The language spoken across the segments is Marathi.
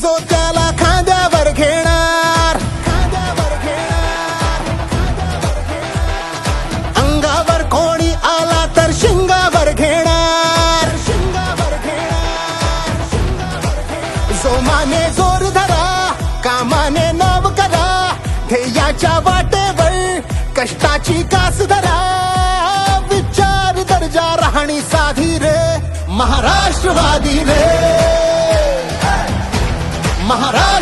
जो त्याला खांद्यावर घेणार. अंगावर कोणी आला तर शिंगावर घेणार. शिंगावर घेणार जोर धरा कामाने नाव करा ध्येयाच्या वाटेवर कष्टाची कास धरा. विचार दर्जा राहणी साधी रे महाराष्ट्रवादी रे.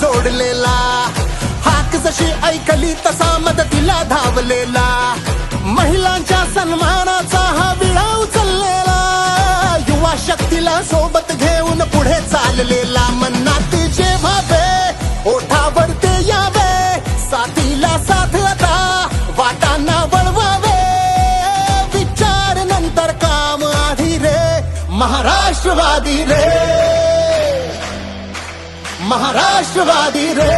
जोडलेला. हाक जशी ऐकली तसा मदतीला धावलेला. महिलांच्या सन्मानाचा हा विळा उचललेला युवा शक्तीला सोबत घेऊन पुढे चाललेला. मनात जे बे ओठावर ते यावे. साथीला साथ आता वाटांना वळवावे. विचार नंतर काम आधी रे महाराष्ट्रवादी रे. महाराष्ट्रवादी रे.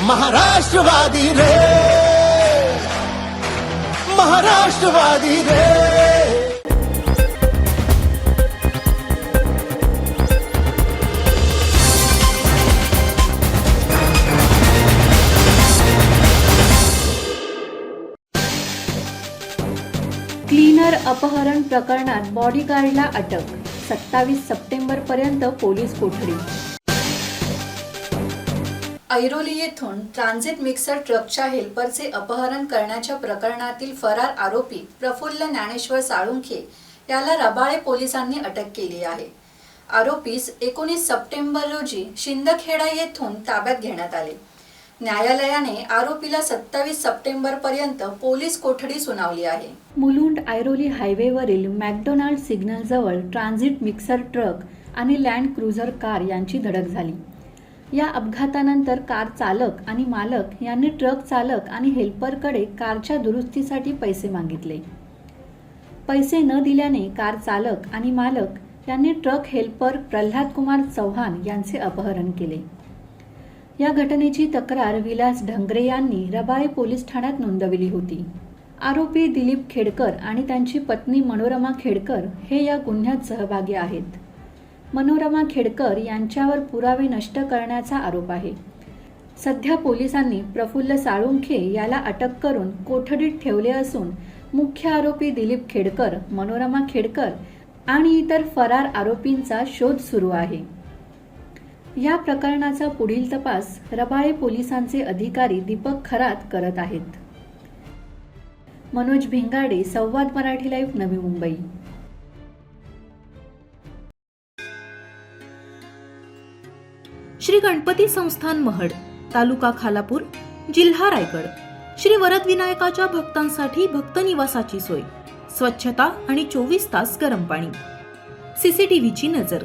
महाराष्ट्रवादी रे. महाराष्ट्रवादी रे. क्लीनर अपहरण प्रकरणात बॉडीगार्डला अटक सत्तावीस सप्टेंबर पर्यंत पोलीस कोठडी. ऐरोली येथून ट्रान्झिट मिक्सर ट्रकच्या हेल्परचे अपहरण करण्याच्या प्रकरणातील फरार आरोपी प्रफुल्ल ज्ञानेश्वर साळुंखे याला रबाळे पोलिसांनी अटक केली आहे. आरोपीस एकोणीस सप्टेंबर रोजी शिंदखेडा येथून ताब्यात घेण्यात आले. न्यायालयाने आरोपीला सत्तावीस सप्टेंबर पर्यंत पोलीस कोठडी सुनावली आहे. मुलुंड ऐरोली हायवेवरील मॅकडोनाल्ड सिग्नलजवळ ट्रान्झिट मिक्सर ट्रक आणि लँड क्रुझर कार यांची धडक झाली. या अपघातानंतर कार चालक आणि मालक यांनी ट्रक चालक आणि हेल्परकडे कारच्या दुरुस्तीसाठी पैसे मागितले. पैसे न दिल्याने कार चालक आणि मालक यांनी ट्रक हेल्पर प्रल्हाद कुमार चव्हाण यांचे अपहरण केले. या घटनेची तक्रार विलास ढंगरे यांनी रबाळे पोलीस ठाण्यात नोंदवली होती. आरोपी दिलीप खेडकर आणि त्यांची पत्नी मनोरमा खेडकर हे या गुन्ह्यात सहभागी आहेत. मनोरमा खेडकर यांच्यावर पुरावे नष्ट करण्याचा आरोप आहे. सध्या पोलिसांनी प्रफुल्ल साळुंखे याला अटक करून कोठडीत ठेवले असून मुख्य आरोपी दिलीप खेडकर मनोरमा खेडकर आणि इतर फरार आरोपींचा शोध सुरू आहे. या प्रकरणाचा पुढील तपास रबाळे पोलिसांचे अधिकारी दीपक खरात करत आहेत. मनोज भिंगाडे संवाद मराठी लाईव्ह नवी मुंबई. श्री गणपती संस्थान महड तालुका खालापूर जिल्हा रायगड. श्री वरद विनायकाच्या भक्तांसाठी भक्त निवासाची सोय. स्वच्छता आणि चोवीस तास गरम पाणी. सीसीटीव्हीची नजर.